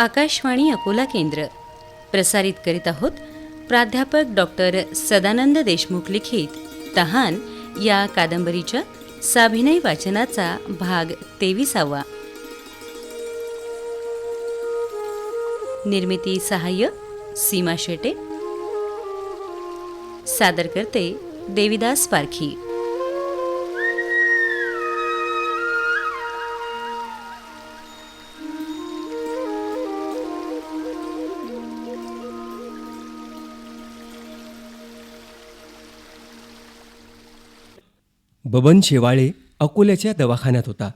आकाशवाणी अकोला केंद्र. प्रसारित करीत आहोत प्राध्यापक डॉक्टर सदानंद देशमुख लिखित. तहान या कादंबरीच्या साभिनय वाचनाचा भाग तेविसावा. निर्मिती सहाय्य सीमा शेटे. सादर करते देविदास पारखी. बबन शेवाळे अकोल्याच्या दवाखान्यात होता.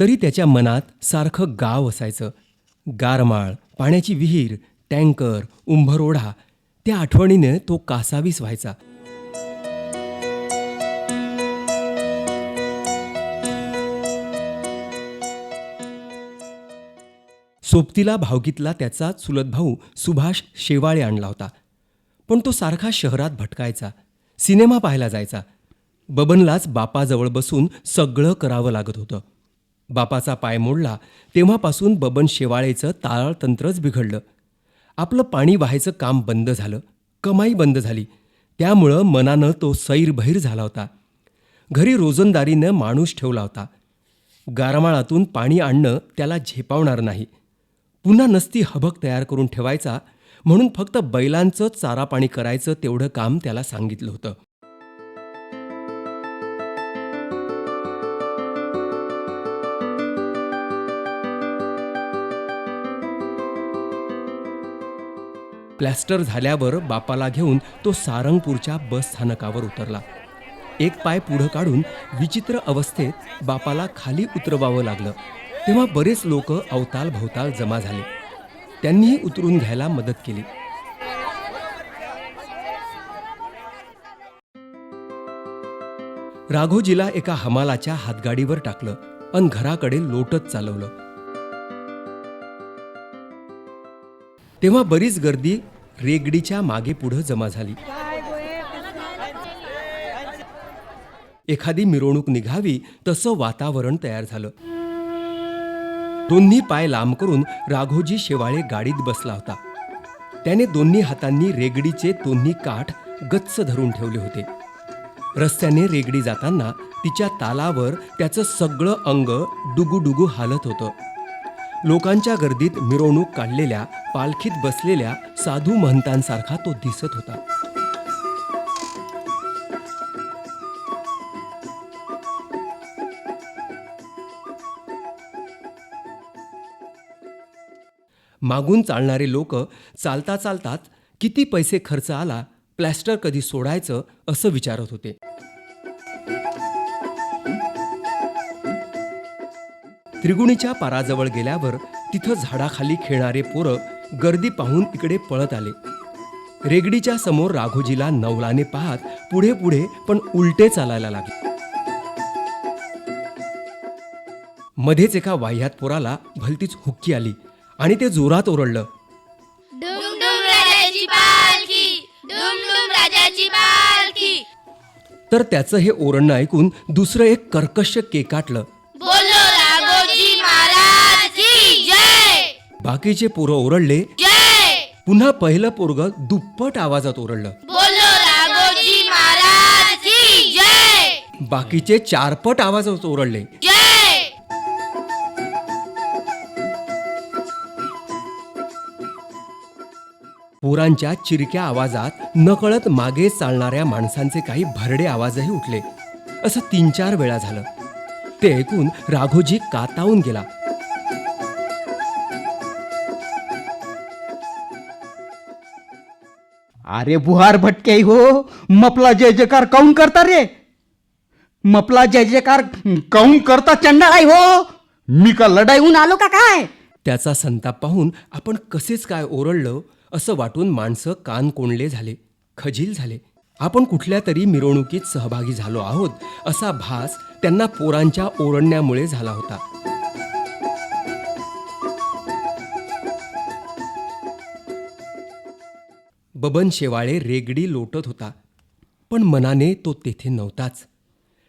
तरी त्याच्या मनात सारखं गाव असायचं. गारमाळ पाण्याची विहीर टँकर उंभरोढा त्या आठवणीने तो कासावीस व्हायचा. सोबतीला भावगीतला त्याचा चुलत भाऊ सुभाष शेवाळे आणला होता. पण तो सारखा शहरात भटकायचा. सिनेमा पाहायला जायचा. बबनलाच बापाजवळ बसून सगळं करावं लागत होतं. बापाचा पाय मोडला तेव्हापासून बबन शेवाळेचं ताळतंत्रच बिघडलं. आपलं पाणी व्हायचं काम बंद झालं कमाई बंद झाली. त्यामुळं मनानं तो सैरभैर झाला होता. घरी रोजंदारीनं माणूस ठेवला होता. गारमाळातून पाणी आणणं त्याला झेपावणार नाही. पुन्हा नसती हबक तयार करून ठेवायचा म्हणून फक्त बैलांचं चारा पाणी करायचं तेवढं काम त्याला सांगितलं होतं. प्लॅस्टर झाल्यावर बापाला घेऊन तो सारंगपूरच्या बस स्थानकावर उतरला. एक पाय पुढं काढून विचित्र अवस्थेत बापाला खाली उतरवावं लागलं. तेव्हा बरेच लोक अवताल भवताल जमा झाले. त्यांनीही उतरून घ्यायला मदत केली. राघोजीला एका हमालाच्या हातगाडीवर टाकलं अन घराकडे लोटत चालवलं. तेव्हा बरीच गर्दी रेगडीच्या मागे पुढं जमा झाली. एखादी मिरवणूक निघावी तसं वातावरण तयार झालं. दोन्ही पाय लांब करून राघोजी शेवाळे गाडीत बसला होता. त्याने दोन्ही हातांनी रेगडीचे दोन्ही काठ गच्च धरून ठेवले होते. रस्त्याने रेगडी जाताना तिच्या तालावर त्याचं सगळं अंग डुगुडुगू हालत होतं. लोकांच्या गर्दीत मिरवणूक काढलेल्या पालखीत बसलेल्या साधू महंतांसारखा तो दिसत होता. मागून चालणारे लोक चालता चालताच किती पैसे खर्च आला प्लॅस्टर कधी सोडायचं असं विचारत होते. त्रिगुणीच्या पाराजवळ गेल्यावर तिथं झाडाखाली खेळणारे पोरं गर्दी पाहून इकडे पळत आले. रेगडीच्या समोर राघोजीला नवलाने पाहत पुढे पुढे पण उलटे चालायला लागले. मध्येच एका वाह्यात पोराला भलतीच हुक्की आली आणि ते जोरात ओरडलं. तर त्याचं हे ओरडणं ऐकून दुसरं एक कर्कश केकाटलं बोलो राघोजी महाराज की जय बाकीचे पोरं ओरडले. पुन्हा पहिलं पोरग दुप्पट आवाजात ओरडलं. बाकीचे चारपट आवाजात ओरडले. पोरांच्या चिरक्या आवाजात नकळत मागे चालणाऱ्या माणसांचे काही भरडे आवाजही उठले. असं तीन चार वेळा झालं. ते ऐकून राघोजी कातावून गेला. अरे बुहार भटके हो मपला जय जयकार काऊन करता रे? मपला जय जयकार काऊन करता चंडाळाई हो? मी का लढाईहून आलो का काय? त्याचा संताप पाहून आपण कसेच काय ओरडलं असं वाटून माणसं कान कोंडले झाले खजील झाले. आपण कुठल्या तरी मिरवणुकीत सहभागी झालो आहोत असा भास त्यांना पोरांच्या ओरडण्यामुळे झाला होता. बबन शेवाळे रेगडी लोटत होता. पण मनाने तो तेथे नव्हताच.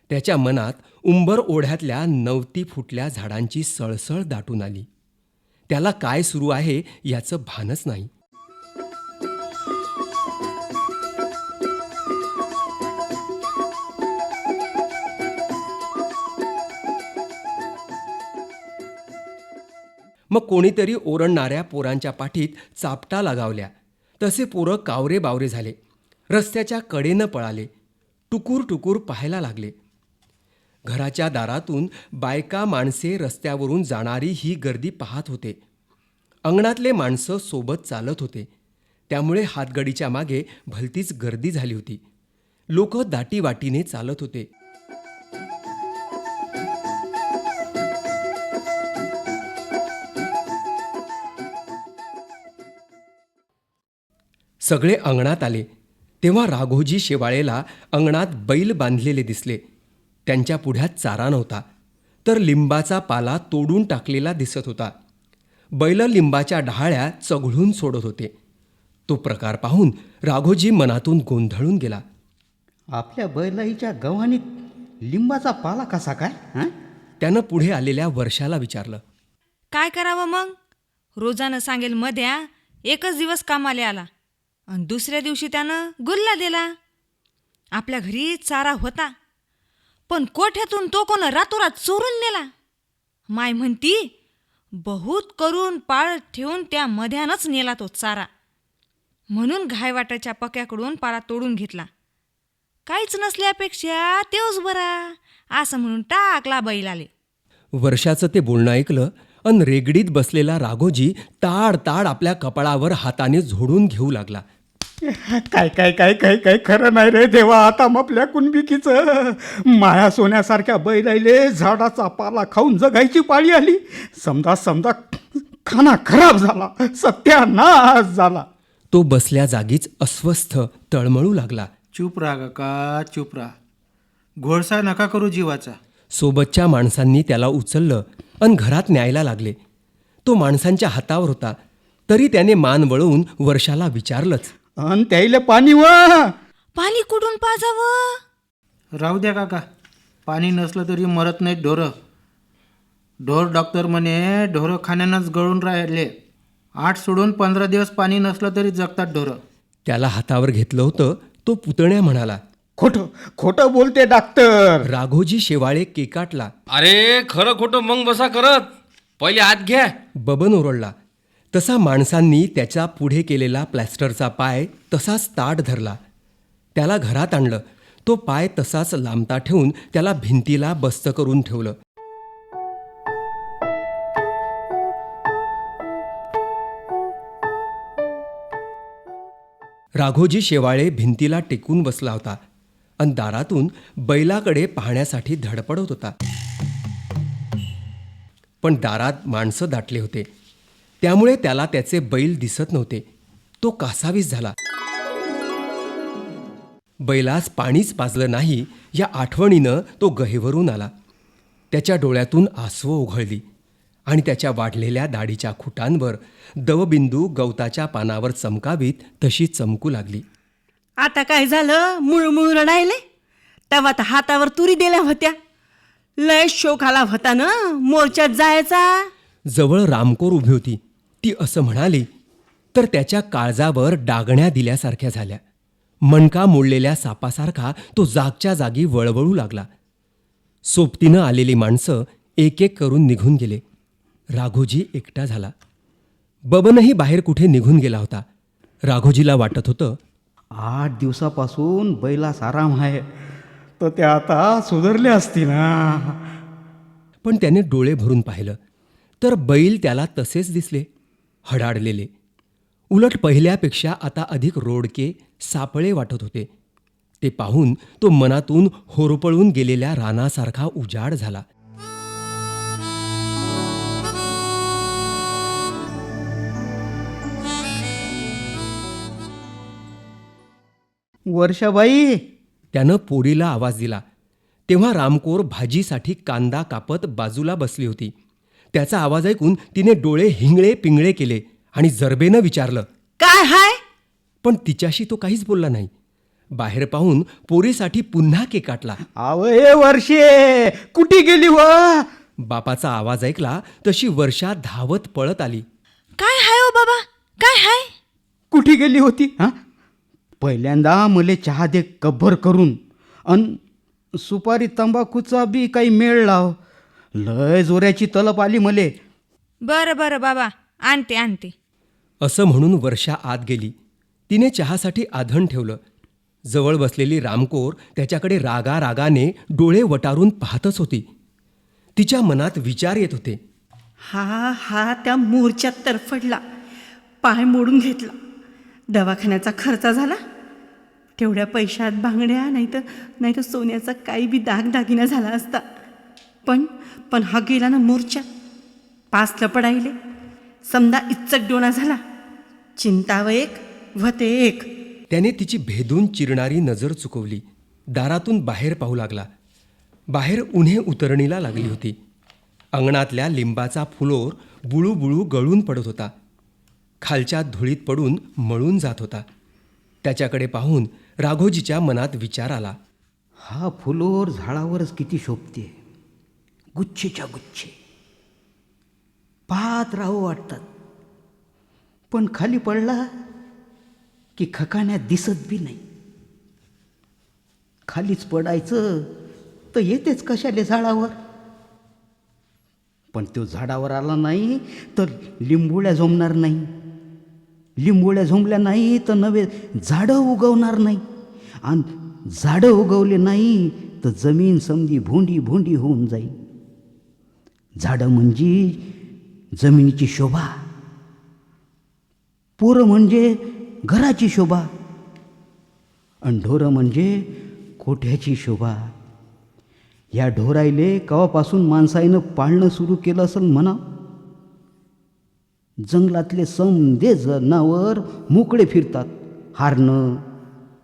त्याच्या मनात उंबर ओढ्यातल्या नवती फुटल्या झाडांची सळसळ दाटून आली. त्याला काय सुरू आहे याचं भानच नाही. मग कोणीतरी ओरडणाऱ्या पोरांच्या पाठीत चापटा लगावल्या. तसे पोरं कावरे बावरे झाले. रस्त्याच्या कडेनं पळाले. टुकूर टुकूर पाहायला लागले. घराच्या दारातून बायका माणसे रस्त्यावरून जाणारी ही गर्दी पाहत होते. अंगणातले माणसं सोबत चालत होते. त्यामुळे हातगडीच्या मागे भलतीच गर्दी झाली होती. लोक दाटीवाटीने चालत होते. सगळे अंगणात आले. तेव्हा राघोजी शेवाळेला अंगणात बैल बांधलेले दिसले. त्यांच्या पुढ्यात चारा नव्हता तर लिंबाचा पाला तोडून टाकलेला दिसत होता. बैल लिंबाच्या डहाळ्या चघळून सोडत होते. तो प्रकार पाहून राघोजी मनातून गोंधळून गेला. आपल्या बैलाईच्या गव्हाणीत लिंबाचा पाला कसा काय हं? त्यानं पुढे आलेल्या वर्षाला विचारलं. काय करावं मग? रोजानं सांगेल मध्या एकच दिवस कामाले आला. आणि दुसऱ्या दिवशी त्यानं गुल्ला दिला. आपल्या घरी चारा होता पण कोठ्यातून तो कोण रातोरात चोरून नेला? माय म्हणती बहुत करून पाळ ठेवून त्या मध्यानंच नेला तो चारा. म्हणून घायवाटाच्या पक्याकडून पारा तोडून घेतला. काहीच नसल्यापेक्षा तेवच बरा असं म्हणून टाकला बैलाले वर्षाचं ते बोलणं ऐकलं अन रेगडीत बसलेला राघोजी ताड ताड आपल्या कपाळावर हाताने झोडून घेऊ लागला. काय काय काय काय काय खरं नाही रे देवा आता मपल्या कुणबिकीचं. माया सोन्यासारख्या बैलाईले झाडाचा पाला खाऊन जगायची पाळी आली. समजा समजा खाना खराब झाला सत्यानाश झाला. तो बसल्या जागीच अस्वस्थ तळमळू लागला. चूप राहा काका चूप राहा. घोळसा नका करू जीवाचा. सोबतच्या माणसांनी त्याला उचललं अन घरात न्यायला लागले. तो माणसांच्या हातावर होता तरी त्याने मान वळवून वर्षाला विचारलंच. अन त्याईले पाणी व. पाणी कुठून पाजावं? राहू द्या काका. पाणी नसलं तरी मरत नाहीत ढोरं. ढोर डॉक्टर म्हणे ढोरं खाण्यानंच गळून राहिले. आठ सोडून पंधरा दिवस पाणी नसलं तरी जगतात ढोरं. त्याला हातावर घेतलं होतं तो पुतण्या म्हणाला खोटं खोटं बोलते डॉक्टर. राघोजी शेवाळे केकाटला अरे खरं खोटं मग बसा करत. पहिले आत घ्या. बबन ओरडला तसा माणसांनी त्याच्या पुढे केलेला प्लॅस्टरचा पाय तसाच ताट धरला. त्याला घरात आणलं. तो पाय तसाच लांबता ठेवून त्याला भिंतीला बस्त करून ठेवलं. राघोजी शेवाळे भिंतीला टेकून बसला होता आणि दारातून बैलाकडे पाहण्यासाठी धडपडत होता. पण दारात माणसं दाटले होते. त्यामुळे त्याला त्याचे बैल दिसत नव्हते. तो कासावीस झाला. बैलास पाणीच पाजलं नाही या आठवणीनं तो गहेवरून आला. त्याच्या डोळ्यातून आसवं ओघळली आणि त्याच्या वाढलेल्या दाढीच्या खुटांवर दवबिंदू गवताच्या पानावर चमकावीत तशी चमकू लागली. आता काय झालं? मुळमुळ रडायले? तेव्हा तर हातावर तुरी दिल्या होत्या. लय शोक आला होता ना? मोर्चात जायचा? जवळ रामकोर उभी होती. ती असं म्हणाली तर त्याच्या काळजावर डागण्या दिल्यासारख्या झाल्या. मणका मोडलेल्या सापासारखा तो जागच्या जागी वळवळू लागला. सोबतीनं आलेली माणसं एक एक करून निघून गेले. राघोजी एकटा झाला. बबनही बाहेर कुठे निघून गेला होता. राघोजीला वाटत होतं आठ दिवसापासून बैलास आराम आहे तर ते आता सुधारले असती ना पण त्याने डोळे भरून पाहिलं तर बैल त्याला तसेच दिसले. हडाडलेले. उलट पहिल्यापेक्षा आता अधिक रोडके सापळे वाटत होते. ते पाहून तो मनातून होरपळून गेलेल्या रानासारखा उजाड झाला. वर्षाबाई! त्यानं पोरीला आवाज दिला. तेव्हा रामकोर भाजीसाठी कांदा कापत बाजूला बसली होती. त्याचा आवाज ऐकून तिने डोळे हिंगळे पिंगळे केले आणि जरबेनं विचारलं काय हाय? पण तिच्याशी तो काहीच बोलला नाही. बाहेर पाहून पोरीसाठी पुन्हा केक काटला. अव ए वर्षे कुठे गेली व? बापाचा आवाज ऐकला तशी वर्षा धावत पळत आली. काय हाय ओ बाबा? काय हाय? कुठे गेली होती हां? पहिल्यांदा मले चहा दे कब्बर करून. अन सुपारी तंबाखूचा बी काही मेळ लाव. लय जोऱ्याची तलप आली मले. बरं बरं बाबा आणते आणते. असं म्हणून वर्षा आत गेली. तिने चहासाठी आधण ठेवलं. जवळ बसलेली रामकोर त्याच्याकडे रागा रागाने डोळे वटारून पाहतच होती. तिच्या मनात विचार येत होते. हा हा त्या मोर्चात तरफडला. पाय मोडून घेतला. दवाखान्याचा खर्च झाला. तेवढ्या पैशात बांगड्या नाही तर नाही तर सोन्याचा काही बी दागदागिना झाला असता. पण पण हा गेला ना मोर्चा. पाच लपडाईले समजा इच्चक डोना झाला. चिंताव एक व्हते एक. त्याने तिची भेदून चिरणारी नजर चुकवली. दारातून बाहेर पाहू लागला. बाहेर उन्हे उतरणीला लागली होती. अंगणातल्या लिंबाचा फुलोर बुळू बुळू गळून पडत होता. खालच्या धुळीत पडून मळून जात होता. त्याच्याकडे पाहून राघोजीच्या मनात विचार आला. हा फुलोर झाडावरच किती शोभते गुच्छेच्या गुच्छे. पाहत राहू वाटतात पण खाली पडला की खकाण्या दिसत बी नाही. खालीच पडायचं तर येतेच कशाले झाडावर? पण तो झाडावर आला नाही तर लिंबोळ्या झोंबणार नाही. लिंबोळ्या झोंबल्या नाही तर नवे झाडं उगवणार नाही. आणि झाडं उगवले नाही तर जमीन समधी भोंडी भोंडी होऊन जाईल. झाडं म्हणजे जमिनीची शोभा. पोरं म्हणजे घराची शोभा. आणि ढोरं म्हणजे कोठ्याची शोभा. या ढोराईले कवापासून माणसाईनं पाळणं सुरू केलं असेल म्हणा. जंगलातले समदे जनावर मोकळे फिरतात. हारणं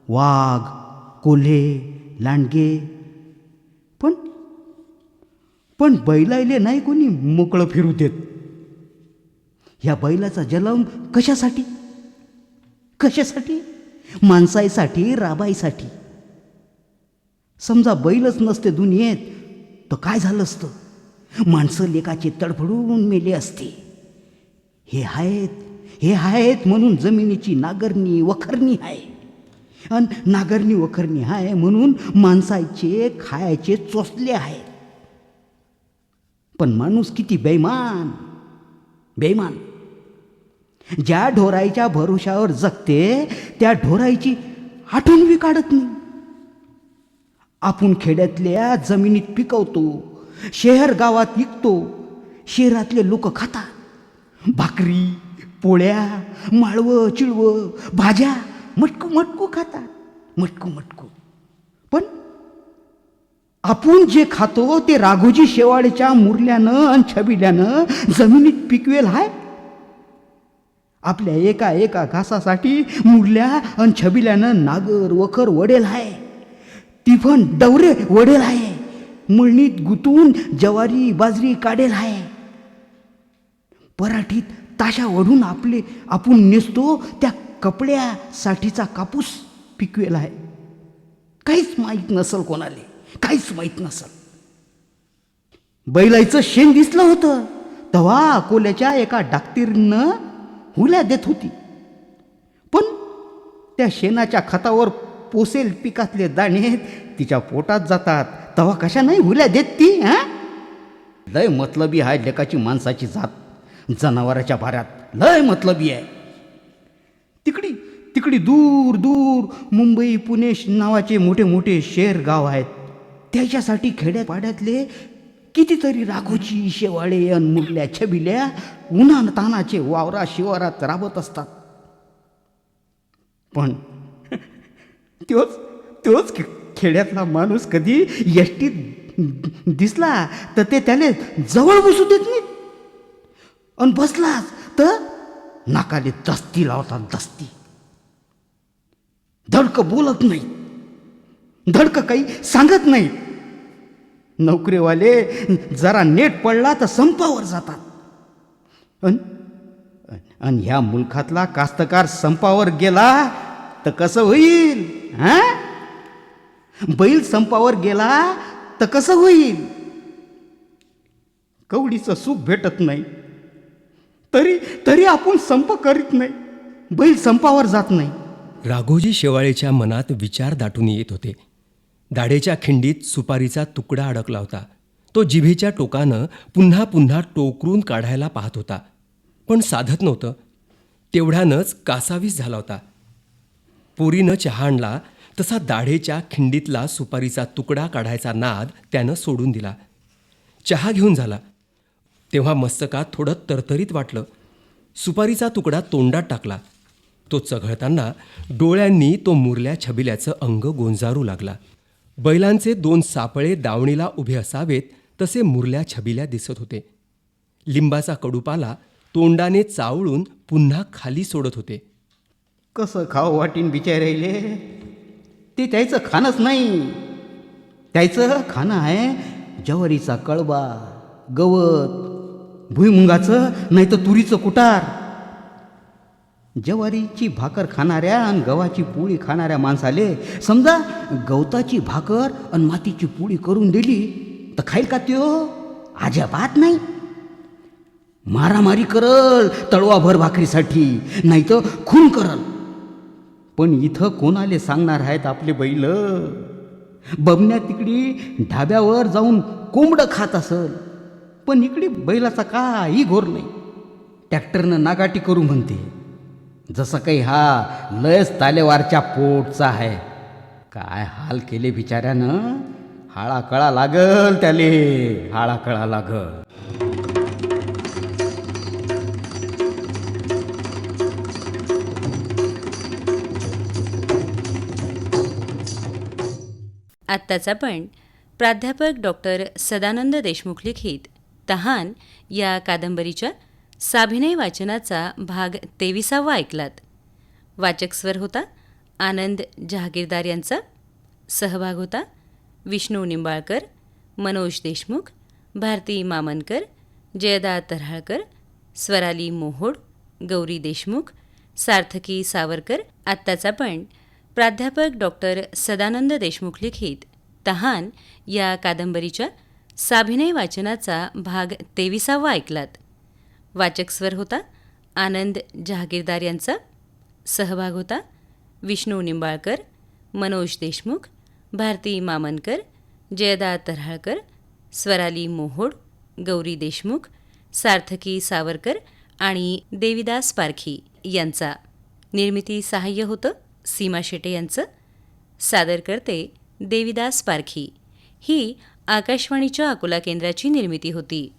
वाघ कोल्हे लांडगे पण बैलायले नाही कोणी मोकळं फिरू देत. ह्या बैलाचा जलम कशासाठी? कशासाठी? माणसाईसाठी राबाईसाठी. समजा बैलच नसते दुनियेत तर काय झालं असतं? माणसं लेखाचे तडफडून मेले असते. हे आहेत हे आहेत म्हणून जमिनीची नागरणी वखरणी आहे. आणि नागरणी वखरणी आहे म्हणून माणसाचे खायचे चोचले आहेत. पण माणूस किती बेमान बेमान ज्या ढोराईच्या भरोशावर जगते त्या ढोराईची आठवण बी काढत नाही. आपण खेड्यातल्या जमिनीत पिकवतो शहर गावात विकतो शहरातले लोक खातात. भाकरी पोळ्या माळवं चिळवं भाज्या मटकू मटकू खातात. मटकू मटकू. पण आपण जे खातो ते राघोजी शेवाळेच्या मुरल्यानं आणि छबिल्यानं जमिनीत पिकवेल आहे आपल्या एका एका घासासाठी मुरल्या आणि छबिल्यानं नागर वखर वडेल आहे तिफन डवरे वडेल आहे मळणीत गुतून जवारी बाजरी काढेल आहे पराठीत ताशा ओढून आपले आपण नेसतो त्या कपड्यासाठीचा कापूस पिकवेल आहे काहीच माहीत नसल कोणाले. काहीच माहीत नसत. बैलाचं शेण दिसलं होतं. तेव्हा अकोल्याच्या एका डाक्तीरनं हुल्या देत होती. पण त्या शेणाच्या खतावर पोसेल पिकातले दाणे तिच्या पोटात जातात. तेव्हा कशा नाही हुल्या देत ती हा? लय मतलबी आहे लेकाची माणसाची जात. जनावराच्या भाऱ्यात लय मतलबी आहे. तिकडी तिकडी दूर दूर मुंबई पुणे नावाचे मोठे मोठे शहर गाव आहेत. त्याच्यासाठी खेड्यापाड्यातले कितीतरी राघोची शेवाळे अन मुरल्या छबिल्या उन्हान तानाचे वावरा शिवारात राबत असतात. पण तोच तोच खेड्यातला माणूस कधी यष्टीत दिसला तर ते त्याने जवळ बसू देत नाही आणि बसलाच तर नाकाले दस्ती लावतात दस्ती. धडकं बोलत नाही धडकं काही सांगत नाही नोकरीवाले जरा नेट पडला तर संपावर जातात. अन आणि ह्या मुलखातला कास्तकार संपावर गेला तर कसं होईल? हा? बैल संपावर गेला तर कसं होईल? कवडीचं सुख भेटत नाही. तरी तरी आपण संप करीत नाही. बैल संपावर जात नाही. राघोजी शेवाळेच्या मनात विचार दाटून येत होते. दाढेच्या खिंडीत सुपारीचा तुकडा अडकला होता. तो जिभेच्या टोकानं पुन्हा पुन्हा टोकरून काढायला पाहत होता. पण साधत नव्हतं. तेवढ्यानंच कासावीस झाला होता. पोरीनं चहा आणला तसा दाढेच्या खिंडीतला सुपारीचा तुकडा काढायचा नाद त्यानं सोडून दिला. चहा घेऊन झाला. तेव्हा मस्तकात थोडं तरतरीत वाटलं. सुपारीचा तुकडा तोंडात टाकला. तो चघळताना डोळ्यांनी तो मुरल्या छबिल्याचं अंग गोंजारू लागला. बैलांचे दोन सापळे दावणीला उभे असावेत तसे मुरल्या छबिल्या दिसत होते. लिंबाचा कडूपाला तोंडाने चावळून पुन्हा खाली सोडत होते. कसं खावं वाटीन बिचारायले ते त्याचं खाणंच नाही. त्याचं खाणं आहे ज्वारीचा कळबा गवत भुईमुंगाचं नाही तर तुरीचं कुटार. ज्वारीची भाकर खाणाऱ्या आणि गव्हाची पोळी खाणाऱ्या माणसाले समजा गवताची भाकर आणि मातीची पोळी करून दिली तर खाईल का त्यो? अजिबात नाही. मारामारी करल तळवाभर भाकरीसाठी नाही तर खून करल. पण इथं कोणाले सांगणार आहेत आपले बैल? बबन्या तिकडी ढाब्यावर जाऊन कोंबडं खात असल पण इकडे बैलाचा काही घोर नाही. ट्रॅक्टरनं नागाटी करू म्हणते. जसं काही हा लयच तालेवारच्या पोटचा आहे. काय हाल केले बिचाऱ्यानं? हाळा कळा लागल त्याले. हाळा कळा लागल. आत्ताचा पण प्राध्यापक डॉक्टर सदानंद देशमुख लिखित तहान या कादंबरीच्या साभिनय वाचनाचा भाग तेविसावा ऐकलात. वाचक स्वर होता आनंद जहागीरदार यांचा. सहभाग होता विष्णू निंबाळकर मनोज देशमुख भारती मामनकर जयदा तऱ्हाळकर स्वराली मोहोड गौरी देशमुख सार्थकी सावरकर आत्ताचा पण प्राध्यापक डॉक्टर सदानंद देशमुख लिखित. तहान या कादंबरीच्या साभिनय वाचनाचा भाग तेविसावा ऐकलात. वाचक स्वर होता. आनंद जहागीरदार यांचा सहभाग होता. विष्णू निंबाळकर मनोज देशमुख भारती मामनकर जयदा तऱ्हाळकर स्वराली मोहोड गौरी देशमुख सार्थकी सावरकर आणि देविदास पारखी यांचा निर्मिती सहाय्य होतं. सीमा शेटे यांचं. सादर करते देविदास पारखी. ही आकाशवाणीच्या अकोला केंद्राची निर्मिती होती.